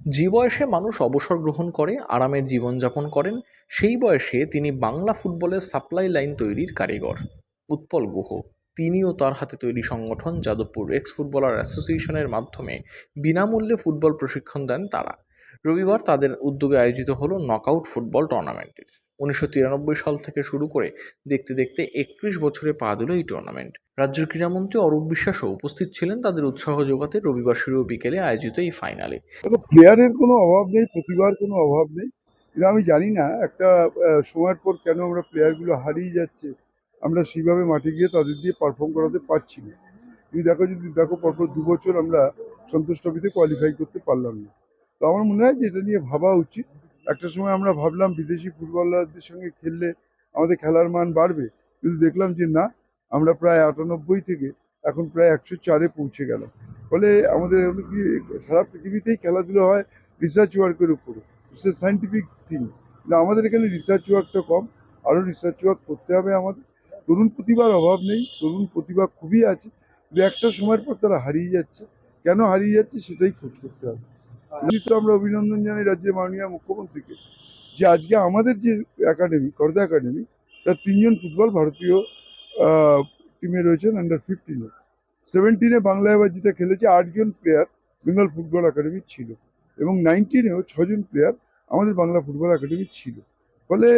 যে বয়সে মানুষ অবসর গ্রহণ করে, আরামের জীবনযাপন করেন, সেই বয়সে তিনি বাংলা ফুটবলের সাপ্লাই লাইন তৈরির কারিগর, উৎপল গুহ। তিনিও তার হাতে তৈরি সংগঠন যাদবপুর এক্স ফুটবলার অ্যাসোসিয়েশনের মাধ্যমে বিনামূল্যে ফুটবল প্রশিক্ষণ দেন তারা। রবিবার তাদের উদ্যোগে আয়োজিত হলো নকআউট ফুটবল টুর্নামেন্টের। উনিশশো তিরানব্বই সাল থেকে শুরু করে দেখতে দেখতে একত্রিশ বছরে পা দিল এই টুর্নামেন্ট রাজ্যের ক্রীড়ামন্ত্রী অরূপ বিশ্বাসও উপস্থিত ছিলেন তাদের উৎসাহ যোগাতে রবিবার শুরু বিকেলে আয়োজিত এই ফাইনালে প্লেয়ারের কোনো অভাব নেই, প্রতিভার কোনো অভাব নেই। কিন্তু আমি জানি না, একটা সময়ের পর কেন আমরা প্লেয়ারগুলো হারিয়ে যাচ্ছে, আমরা সেইভাবে মাঠে গিয়ে তাদের দিয়ে পারফর্ম করাতে পারছি না। তুমি দেখো যদি, দেখো পরপর দু বছর আমরা সন্তোষ ট্রফিতে কোয়ালিফাই করতে পারলাম না। তো আমার মনে হয় যে এটা নিয়ে ভাবা উচিত। একটা সময় আমরা ভাবলাম বিদেশি ফুটবলারদের সঙ্গে খেললে আমাদের খেলার মান বাড়বে। কিন্তু দেখলাম যে না, আমরা প্রায় আটানব্বই থেকে এখন প্রায় একশো চারে পৌঁছে গেলাম। ফলে আমাদের কি, সারা পৃথিবীতেই খেলাধুলো হয় রিসার্চ ওয়ার্কের উপরে। এ সাইন্টিফিক থিং কিন্তু আমাদের এখানে রিসার্চ ওয়ার্কটা কম, আরও রিসার্চ ওয়ার্ক করতে হবে আমাদের। তরুণ প্রতিভার অভাব নেই, তরুণ প্রতিভা খুবই আছে। কিন্তু একটা সময়ের পর তারা হারিয়ে যাচ্ছে। কেন হারিয়ে যাচ্ছে সেটাই খোঁজ করতে হবে। তো আমরা অভিনন্দন জানাই রাজ্যের মাননীয় মুখ্যমন্ত্রীকে যে আজকে আমাদের যে একাডেমি করদা একাডেমি তার তিনজন ফুটবল ভারতীয় টিমে রয়েছেন আন্ডার ফিফটিনে সেভেন্টিনে বাংলা এবার যেটা খেলেছে, আটজন প্লেয়ার বেঙ্গল ফুটবল একাডেমি ছিল এবং নাইনটিনেও ছজন প্লেয়ার আমাদের বাংলা ফুটবল একাডেমি ছিল। ফলে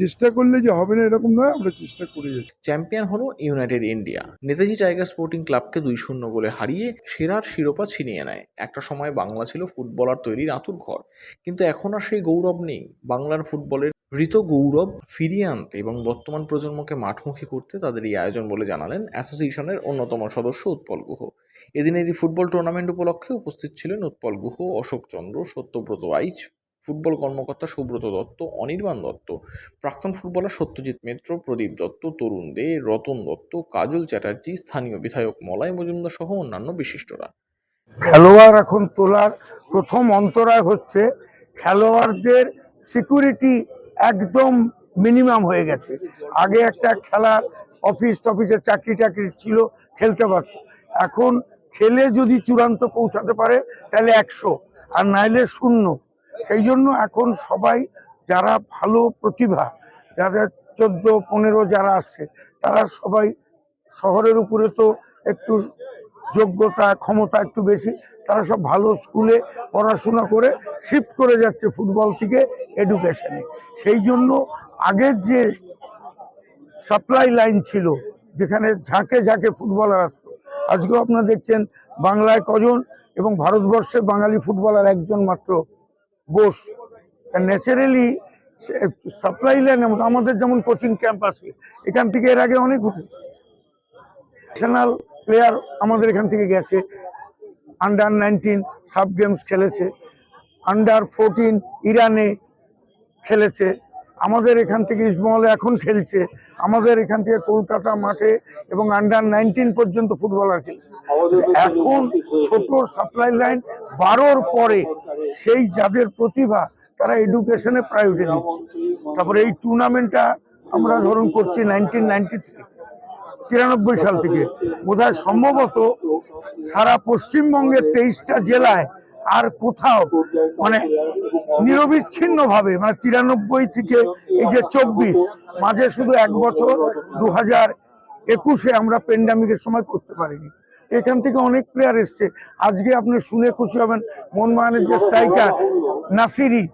চেষ্টা করলে যে হবে না এরকম নয়, আমরা চেষ্টা করে যাচ্ছি। চ্যাম্পিয়ন হলো United India. Netaji Tiger Sporting ক্লাবকে দুই শূন্য গোলে হারিয়ে সেরার শিরোপা ছিনিয়ে নেয়। একটা সময় বাংলা ছিল ফুটবলার তৈরির আঁতুর ঘর। কিন্তু এখন আর সেই গৌরব নেই। বাংলার ফুটবলের মৃত গৌরব ফিরিয়ে আনতে এবং বর্তমান প্রজন্মকে মাঠমুখী করতে তাদের এই আয়োজন বলে জানালেন অ্যাসোসিয়েশনের অন্যতম সদস্য উৎপল গুহ। এদিনের এই ফুটবল টুর্নামেন্ট উপলক্ষে উপস্থিত ছিলেন উৎপল গুহ অশোক চন্দ্র সত্যব্রত আইচ ফুটবল কর্মকর্তা সুব্রত দত্ত, অনির্বাণ দত্ত, প্রাক্তন ফুটবলার সত্যজিৎ মিত্র, প্রদীপ দত্ত, তরুণ দে, রতন দত্ত, কাজল চ্যাটার্জি, স্থানীয় বিধায়ক মলয় মজুমদার সহ অন্যান্য বিশিষ্টরা। খেলোয়াড় এখন তোলার প্রথম অন্তরায় হচ্ছে খেলোয়াড়দের সিকিউরিটি একদম মিনিমাম হয়ে গেছে। আগে একটা খেলার অফিস টফিসের চাকরি টাকরি ছিল, খেলতে পারত। এখন খেলে যদি চূড়ান্ত পৌঁছাতে পারে, তাহলে একশো, আর নাইলে শূন্য। সেই জন্য এখন সবাই যারা ভালো প্রতিভা, যারা চোদ্দ, পনেরো যারা আসছে, তারা সবাই শহরের উপরে তো একটু যোগ্যতা, ক্ষমতা একটু বেশি, তারা সব ভালো স্কুলে পড়াশোনা করে শিফট করে যাচ্ছে ফুটবল থেকে এডুকেশনে সেই জন্য আগের যে সাপ্লাই লাইন ছিল, যেখানে ঝাঁকে ঝাঁকে ফুটবলার আসতো, আজকেও আপনারা দেখছেন বাংলায় কজন এবং ভারতবর্ষে বাঙালি ফুটবলার একজন মাত্র বোস ন্যাচারালি সাপ্লাই লাইন আমাদের যেমন কোচিং ক্যাম্প আছে এখান থেকে এর আগে অনেক উঠেছে। ন্যাশনাল প্লেয়ার আমাদের এখান থেকে গেছে। আন্ডার নাইনটিন সাব গেমস খেলেছে। আন্ডার ফোরটিন ইরানে খেলেছে। আমাদের এখান থেকে ইসমহলে এখন খেলছে। আমাদের এখান থেকে কলকাতা মাঠে এবং আন্ডার নাইনটিন পর্যন্ত ফুটবলার খেলছে। এখন ছোট সাপ্লাই লাইন বারোর পরে সেই যাদের প্রতিভা তারা এডুকেশনে প্রায়োরিটি দিচ্ছে তারপরে এই টুর্নামেন্টটা আমরা ধরুন করছি নাইনটিন নাইনটি থ্রি তিরানব্বই সাল থেকে। বোধহয় সম্ভবত সারা পশ্চিমবঙ্গের তেইশটা জেলায় আর কোথাও মানে নিরবিচ্ছিন্ন ভাবে মানে তিরানব্বই থেকে এই যে চব্বিশ, মাঝে শুধু এক বছর দু হাজার একুশে আমরা পেন্ডামিকের সময় করতে পারিনি। এখান থেকে অনেক প্লেয়ার এসছে। আজকে আপনি শুনে খুশি হবেন মোহনবাগানের যে স্ট্রাইকার নাসিরি,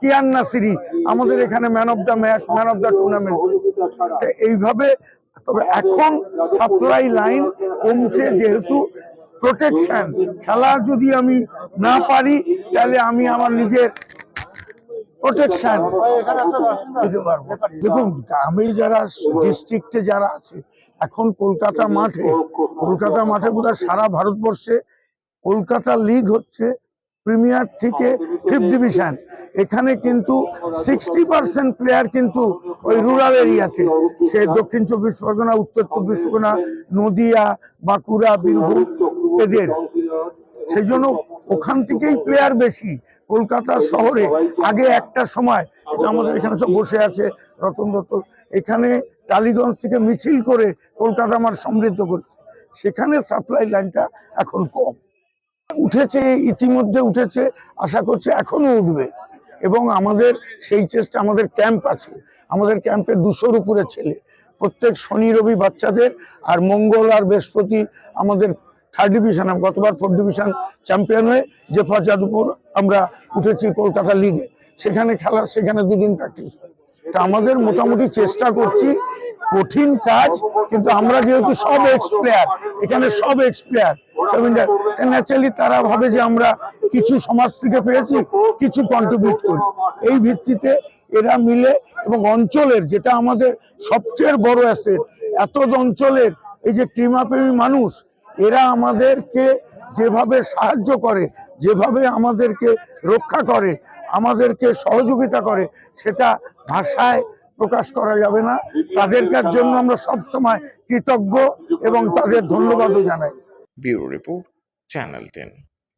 কিয়ান নাসিরি, আমাদের এখানে man of the match man of the tournament এইভাবে, তবে এখন সাপ্লাই লাইন কমছে যেহেতু প্রোটেকশন খেলা যদি আমি না পারি, তাহলে আমি আমার নিজের প্রোটেকশন দিতে পারব। দেখুন গ্রামে যারা ডিস্ট্রিক্টে যারা আছে, এখন কলকাতা মাঠে কলকাতা মাঠে বোধহয় সারা ভারতবর্ষে কলকাতা লিগ হচ্ছে প্রিমিয়ার থেকে ফিফথ ডিভিশন এখানে কিন্তু সিক্সটি পার্সেন্ট প্লেয়ার কিন্তু ওই রুরাল এরিয়াতে। সে দক্ষিণ চব্বিশ পরগনা, উত্তর চব্বিশ পরগনা, নদিয়া, বাঁকুড়া, বীরভূম এদের সেই জন্য ওখান থেকেই প্লেয়ার বেশি কলকাতা শহরে। আগে একটা সময় আমাদের এখানে সব বসে আছে, রতন দত্ত এখানে টালিগঞ্জ থেকে মিছিল করে কলকাতা আমার সমৃদ্ধ করছে। সেখানে সাপ্লাই লাইনটা এখন কম। উঠেছে, ইতিমধ্যে উঠেছে, আশা করছি এখনও উঠবে। এবং আমাদের সেই চেষ্টা, আমাদের ক্যাম্প আছে। আমাদের ক্যাম্পে দুশোর উপরে ছেলে। প্রত্যেক শনি, রবি বাচ্চাদের আর মঙ্গল আর বৃহস্পতি আমাদের থার্ড ডিভিশন গতবার ফোর্থ ডিভিশন চ্যাম্পিয়ন হয়ে জেফা যাদবপুর আমরা উঠেছি কলকাতা লিগে সেখানে খেলা সেখানে দুদিন প্র্যাকটিস তা আমাদের মোটামুটি চেষ্টা করছি, কঠিন কাজ, কিন্তু আমরা যেহেতু সব এক্স প্লেয়ার এখানে সব এক্স প্লেয়ার ন্যাচারালি তারা ভাবে যে আমরা কিছু সমাজ থেকে পেয়েছি, কিছু কন্ট্রিবিউট করি। এই ভিত্তিতে এরা মিলে এবং অঞ্চলের, যেটা আমাদের সবচেয়ে বড় অ্যাসেট এত অঞ্চলের এই যে ক্রিমাপ্রেমী মানুষ এরা আমাদেরকে যেভাবে সাহায্য করে, যেভাবে আমাদেরকে রক্ষা করে, আমাদেরকে সহযোগিতা করে, সেটা ভাষায় প্রকাশ করা যাবে না। তাদের জন্য আমরা সব সময় কৃতজ্ঞ এবং তাদের ধন্যবাদও জানাই। Bureau report, channel ten.